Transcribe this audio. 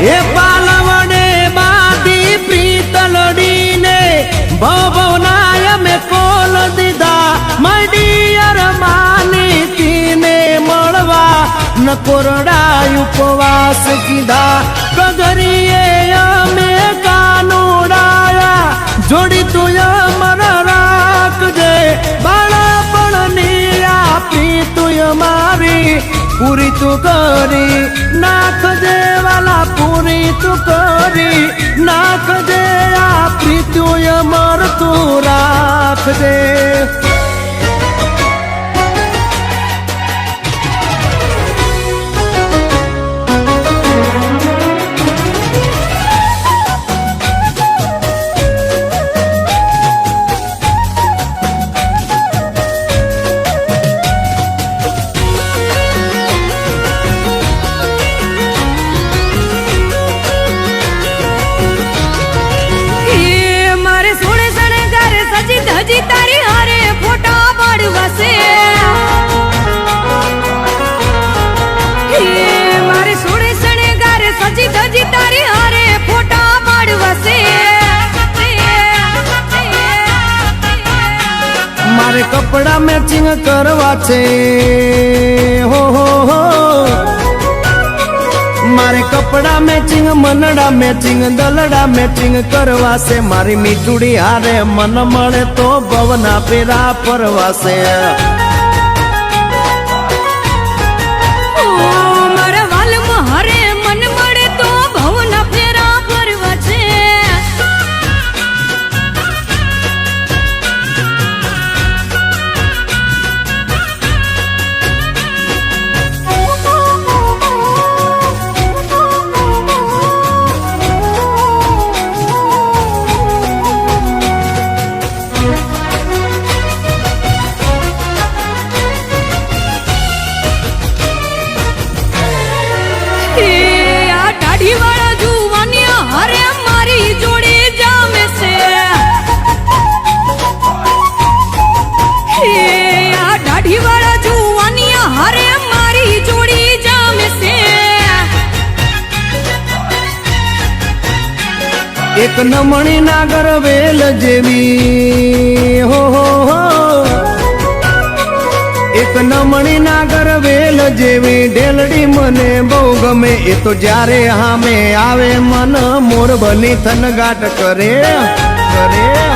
એ પાલવડે બાદી પ્રીતલડીને ભવનાય મે call દીધા, મડિયર માની તીને મળવા, ન કોરડા ઉપવાસ કીધા. કગરીએ અમે કાનુડાયા, જોડી તું અમર રાખજે બાળપણની આપી તું મારી પૂરી તું કરી નાખજે. વાલા પૂરી તું કરી નાખજે આપી સજી તારી હારે ફોટા પાડવા છે એ મારે સોળે શણગાર સજી ધજી તારી હારે ફોટા પાડવા છે મારે કપડા મેચિંગ કરવા છે. હો હો હો. મારે કપડા મેચિંગ મનડા મેચિંગ દલડા મેચિંગ કરવા છે મારી મીઠુડી હારે મન મળે તો ભવના પેરા પરવાશે એક નમણી નાગર વેલ જેવી. હો હો એક નમણી નાગર વેલ જેવી. ઢેલડી મને બહુ ગમે. એ તો જ્યારે હામે આવે મન, મોર બની થનગાટ કરે કરે.